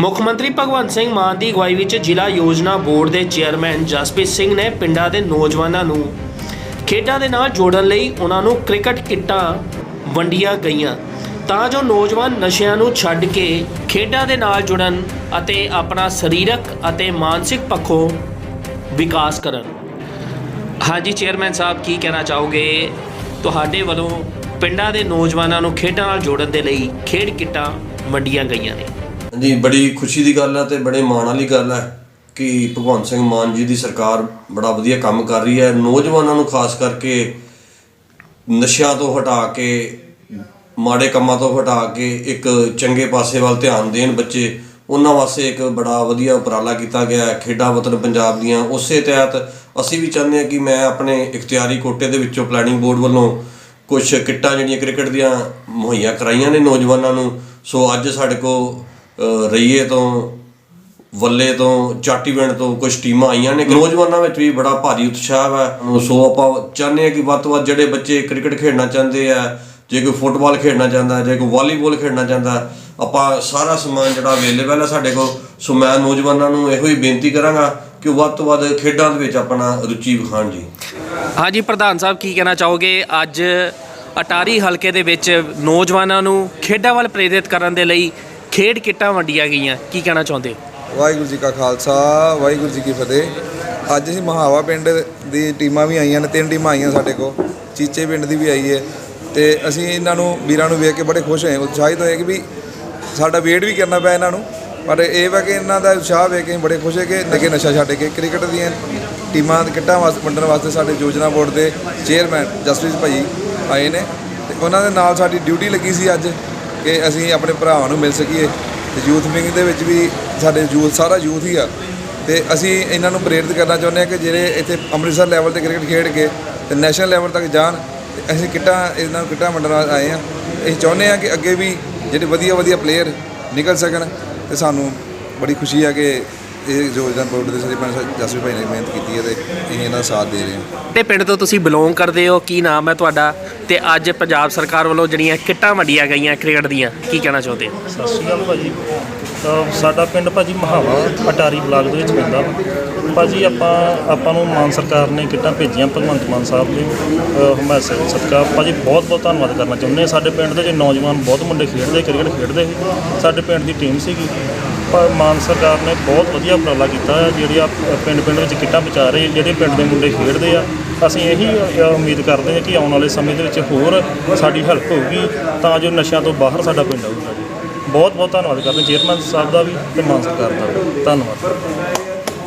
ਮੁੱਖ ਮੰਤਰੀ ਭਗਵੰਤ ਸਿੰਘ ਮਾਨ ਦੀ ਅਗਵਾਈ ਵਿੱਚ ਜ਼ਿਲ੍ਹਾ ਯੋਜਨਾ ਬੋਰਡ ਦੇ ਚੇਅਰਮੈਨ ਜਸਪ੍ਰੀਤ ਸਿੰਘ ਨੇ ਪਿੰਡਾਂ ਦੇ ਨੌਜਵਾਨਾਂ ਨੂੰ ਖੇਡਾਂ ਦੇ ਨਾਲ ਜੋੜਨ ਲਈ ਉਹਨਾਂ ਨੂੰ ਕ੍ਰਿਕਟ ਕਿੱਟਾਂ ਵੰਡੀਆਂ ਗਈਆਂ। ਤਾਂ ਜੋ ਨੌਜਵਾਨ ਨਸ਼ਿਆਂ ਨੂੰ ਛੱਡ ਕੇ ਖੇਡਾਂ ਦੇ ਨਾਲ ਜੁੜਨ ਅਤੇ ਆਪਣਾ ਸਰੀਰਕ ਅਤੇ ਮਾਨਸਿਕ ਪੱਖੋਂ ਵਿਕਾਸ ਕਰਨ। ਹਾਂਜੀ ਚੇਅਰਮੈਨ ਸਾਹਿਬ, ਕੀ ਕਹਿਣਾ ਚਾਹੋਗੇ? ਤੁਹਾਡੇ ਵੱਲੋਂ ਪਿੰਡਾਂ ਦੇ ਨੌਜਵਾਨਾਂ ਨੂੰ ਖੇਡਾਂ ਨਾਲ ਜੋੜਨ ਦੇ ਲਈ ਖੇਡ ਕਿੱਟਾਂ ਵੰਡੀਆਂ ਗਈਆਂ ਨੇ। ਜੀ ਬੜੀ ਖੁਸ਼ੀ ਦੀ ਗੱਲ ਹੈ ਤੇ ਬੜੇ ਮਾਣ ਵਾਲੀ ਗੱਲ ਹੈ ਕਿ ਭਗਵੰਤ ਸਿੰਘ ਮਾਨ ਜੀ ਦੀ ਸਰਕਾਰ ਬੜਾ ਵਧੀਆ ਕੰਮ ਕਰ ਰਹੀ ਹੈ। ਨੌਜਵਾਨਾਂ ਨੂੰ ਖਾਸ ਕਰਕੇ ਨਸ਼ਿਆਂ ਤੋਂ ਹਟਾ ਕੇ, ਮਾੜੇ ਕੰਮਾਂ ਤੋਂ ਹਟਾ ਕੇ ਇੱਕ ਚੰਗੇ ਪਾਸੇ ਵੱਲ ਧਿਆਨ ਦੇਣ ਬੱਚੇ, ਉਹਨਾਂ ਵਾਸਤੇ ਇੱਕ ਬੜਾ ਵਧੀਆ ਉਪਰਾਲਾ ਕੀਤਾ ਗਿਆ ਹੈ। ਖੇਡਾਂ ਵਤਨ ਪੰਜਾਬ ਦੀਆਂ, ਉਸੇ ਤਹਿਤ ਅਸੀਂ ਵੀ ਚਾਹੁੰਦੇ ਹਾਂ ਕਿ ਮੈਂ ਆਪਣੇ ਇਖਤਿਆਰੀ ਕੋਟੇ ਦੇ ਵਿੱਚੋਂ ਪਲੈਨਿੰਗ ਬੋਰਡ ਵੱਲੋਂ ਕੁਝ ਕਿੱਟਾਂ ਜਿਹੜੀਆਂ ਕ੍ਰਿਕਟ ਦੀਆਂ ਮੁਹੱਈਆ ਕਰਾਈਆਂ ਨੇ ਨੌਜਵਾਨਾਂ ਨੂੰ। ਸੋ ਅੱਜ ਸਾਡੇ ਕੋਲ ਰਈਏ ਤੋਂ, ਵੱਲੇ ਤੋਂ ਚਾਟੀਵਿੰਡ ਤੋਂ ਕੁਝ ਟੀਮਾਂ ਆਈਆਂ ਨੇ। ਨੌਜਵਾਨਾਂ ਵਿੱਚ ਵੀ ਬੜਾ ਭਾਰੀ ਉਤਸ਼ਾਹ ਹੈ। ਸੋ ਆਪਾਂ ਚਾਹੁੰਦੇ ਹਾਂ ਕਿ ਵੱਧ ਤੋਂ ਵੱਧ ਜਿਹੜੇ ਬੱਚੇ ਕ੍ਰਿਕਟ ਖੇਡਣਾ ਚਾਹੁੰਦੇ ਆ, ਜੇ ਕੋਈ ਫੁੱਟਬਾਲ ਖੇਡਣਾ ਚਾਹੁੰਦਾ, ਜੇ ਕੋਈ ਵਾਲੀਬਾਲ ਖੇਡਣਾ ਚਾਹੁੰਦਾ, ਆਪਾਂ ਸਾਰਾ ਸਮਾਨ ਜਿਹੜਾ ਅਵੇਲੇਬਲ ਹੈ ਸਾਡੇ ਕੋਲ। ਸੋ ਮੈਂ ਨੌਜਵਾਨਾਂ ਨੂੰ ਇਹੋ ਹੀ ਬੇਨਤੀ ਕਰਾਂਗਾ ਕਿ ਵੱਧ ਤੋਂ ਵੱਧ ਖੇਡਾਂ ਦੇ ਵਿੱਚ ਆਪਣਾ ਰੁਚੀ ਵਿਖਾਣ ਜੀ। ਹਾਂਜੀ ਪ੍ਰਧਾਨ ਸਾਹਿਬ ਕੀ ਕਹਿਣਾ ਚਾਹੋਗੇ? ਅੱਜ ਅਟਾਰੀ ਹਲਕੇ ਦੇ ਵਿੱਚ ਨੌਜਵਾਨਾਂ ਨੂੰ ਖੇਡਾਂ ਵੱਲ ਪ੍ਰੇਰਿਤ ਕਰਨ ਦੇ ਲਈ ਖੇਡ ਕਿੱਟਾਂ ਵੰਡੀਆਂ ਗਈਆਂ। ਕੀ ਕਹਿਣਾ ਚਾਹੁੰਦੇ ਵਾਹਿਗੁਰੂ ਜੀ ਕਾ ਖਾਲਸਾ ਵਾਹਿਗੁਰੂ ਜੀ ਕੀ ਫਤਿਹ। ਅੱਜ ਅਸੀਂ ਮਹਾਵਾ ਪਿੰਡ ਦੀ ਟੀਮਾਂ ਵੀ ਆਈਆਂ ਨੇ ਤਿੰਨ ਟੀਮਾਂ ਆਈਆਂ ਸਾਡੇ ਕੋਲ। ਚੀਚੇ ਪਿੰਡ ਦੀ ਵੀ ਆਈ ਹੈ ਤੇ ਅਸੀਂ ਇਹਨਾਂ ਨੂੰ ਵੀਰਾਂ ਨੂੰ ਵੇਖ ਕੇ ਬੜੇ ਖੁਸ਼ ਹੋਏ। ਉਤਸ਼ਾਹਿਤ ਹੋਏ ਕਿ ਵੀ ਸਾਡਾ ਵੇਟ ਵੀ ਕਰਨਾ ਪਿਆ ਇਹਨਾਂ ਨੂੰ। ਪਰ ਇਹ ਵਾ ਕਿ ਇਹਨਾਂ ਦਾ ਉਤਸ਼ਾਹ ਵੇਖ ਕੇ ਅਸੀਂ ਬੜੇ ਖੁਸ਼ ਹੈ ਕਿ ਨਗੇ ਨਸ਼ਾ ਛੱਡ ਕੇ ਕ੍ਰਿਕਟ ਦੀਆਂ ਟੀਮਾਂ ਦੇ ਕਿੱਟਾਂ ਵਾਸਤੇ ਵੰਡਣ ਵਾਸਤੇ ਸਾਡੇ ਯੋਜਨਾ ਬੋਰਡ ਦੇ ਚੇਅਰਮੈਨ ਜਸਟਿਸ ਭਾਈ ਆਏ ਨੇ ਤੇ ਉਹਨਾਂ ਦੇ ਨਾਲ ਸਾਡੀ ਡਿਊਟੀ ਲੱਗੀ ਸੀ ਅੱਜ ਕਿ ਅਸੀਂ ਆਪਣੇ ਭਰਾਵਾਂ ਨੂੰ ਮਿਲ ਸਕੀਏ ਤੇ ਯੂਥ ਵਿੰਗ ਦੇ ਵਿੱਚ ਵੀ ਸਾਡੇ ਯੂਥ, ਸਾਰਾ ਯੂਥ ਹੀ ਆ। ਤੇ ਅਸੀਂ ਇਹਨਾਂ ਨੂੰ ਪ੍ਰੇਰਿਤ ਕਰਨਾ ਚਾਹੁੰਦੇ ਹਾਂ ਕਿ ਜਿਹੜੇ ਇੱਥੇ ਅੰਮ੍ਰਿਤਸਰ ਲੈਵਲ ਤੇ ਕ੍ਰਿਕਟ ਖੇਡ ਕੇ ਤੇ ਨੈਸ਼ਨਲ ਲੈਵਲ ਤੱਕ ਜਾਣ ਤੇ ਅਸੀਂ ਕਿੱਟਾਂ, ਇਹਨਾਂ ਨੂੰ ਕਿੱਟਾਂ ਵੰਡਣ ਵਾਸਤੇ ਆਏ ਆ ਅਸੀਂ ਚਾਹੁੰਦੇ ਹਾਂ ਕਿ ਅੱਗੇ ਵੀ ਜਿਹੜੇ ਵਧੀਆ ਵਧੀਆ ਪਲੇਅਰ ਨਿਕਲ ਸਕਣ ਤੇ ਸਾਨੂੰ ਬੜੀ ਖੁਸ਼ੀ ਹੈ ਕਿ ਇਹ ਯੋਜਨਾ ਬੋਰਡ ਦੇ ਸਰਪੰਚ ਜਸਵੀ ਭਾਈ ਨੇ ਮਿਹਨਤ ਕੀਤੀ ਹੈ ਤੇ ਅਸੀਂ ਇਹਨਾਂ ਦਾ ਸਾਥ ਦੇ ਰਹੇ ਹਾਂ। ਤੇ ਪਿੰਡ ਤੋਂ ਤੁਸੀਂ ਬਿਲੋਂਗ ਕਰਦੇ ਹੋ ਕੀ ਨਾਮ ਹੈ ਤੁਹਾਡਾ? ਤੇ ਅੱਜ ਪੰਜਾਬ ਸਰਕਾਰ ਵੱਲੋਂ ਜਿਹੜੀਆਂ ਕਿੱਟਾਂ ਵੰਡੀਆਂ ਗਈਆਂ ਕ੍ਰਿਕਟ ਦੀਆਂ ਕੀ ਕਹਿਣਾ ਚਾਹੁੰਦੇ ਹੋ? ਸਤਿ ਸ਼੍ਰੀ ਅਕਾਲ ਭਾਜੀ। ਅਹ ਸਾਡਾ ਪਿੰਡ ਭਾਜੀ ਮਹਾਵਾ ਅਟਾਰੀ ਬਲਾਕ ਦੇ ਵਿੱਚ ਪੈਂਦਾ ਵਾ। ਭਾਜੀ ਆਪਾਂ ਆਪਾਂ ਨੂੰ ਮਾਨ ਸਰਕਾਰ ਨੇ ਕਿੱਟਾਂ ਭੇਜੀਆਂ ਭਗਵੰਤ ਮਾਨ ਸਾਹਿਬ ਦੇ ਅਹ ਹਮਾਇਤ ਸ- ਸਦਕਾ। ਭਾਜੀ ਬਹੁਤ ਬਹੁਤ ਧੰਨਵਾਦ ਕਰਨਾ ਚਾਹੁੰਦੇ ਹਾਂ। ਸਾਡੇ ਪਿੰਡ ਦੇ ਜੇ ਨੌਜਵਾਨ ਬਹੁਤ ਮੁੰਡੇ ਖੇਡਦੇ ਕ੍ਰਿਕਟ ਖੇਡਦੇ ਸੀ। ਸਾਡੇ ਪਿੰਡ ਦੀ ਟੀਮ ਸੀਗੀ। ਪਰ ਮਾਨ ਸਰਕਾਰ ਨੇ ਬਹੁਤ ਵਧੀਆ ਉਪਰਾਲਾ ਕੀਤਾ ਹੈ, ਜਿਹੜੀ ਆ ਪਿੰਡ ਪਿੰਡ ਵਿੱਚ ਕਿੱਟਾਂ ਪਹੁੰਚਾ ਰਹੇ ਜਿਹੜੇ ਪਿੰਡ ਦੇ ਮੁੰਡੇ ਖੇਡਦੇ ਆ। ਅਸੀਂ ਇਹੀ ਉਮੀਦ ਕਰਦੇ ਹਾਂ ਕਿ ਆਉਣ ਵਾਲੇ ਸਮੇਂ ਦੇ ਵਿੱਚ ਹੋਰ ਸਾਡੀ ਹੈਲਪ ਹੋਊਗੀ, ਤਾਂ ਜੋ ਨਸ਼ਿਆਂ ਤੋਂ ਬਾਹਰ ਸਾਡਾ ਪਿੰਡ ਆਊਗਾ ਬਹੁਤ ਬਹੁਤ ਧੰਨਵਾਦ ਕਰਦੇ ਚੇਅਰਮੈਨ ਸਾਹਿਬ ਦਾ ਵੀ ਤੇ ਮਾਨ ਸਰਕਾਰ ਦਾ ਵੀ। ਧੰਨਵਾਦ।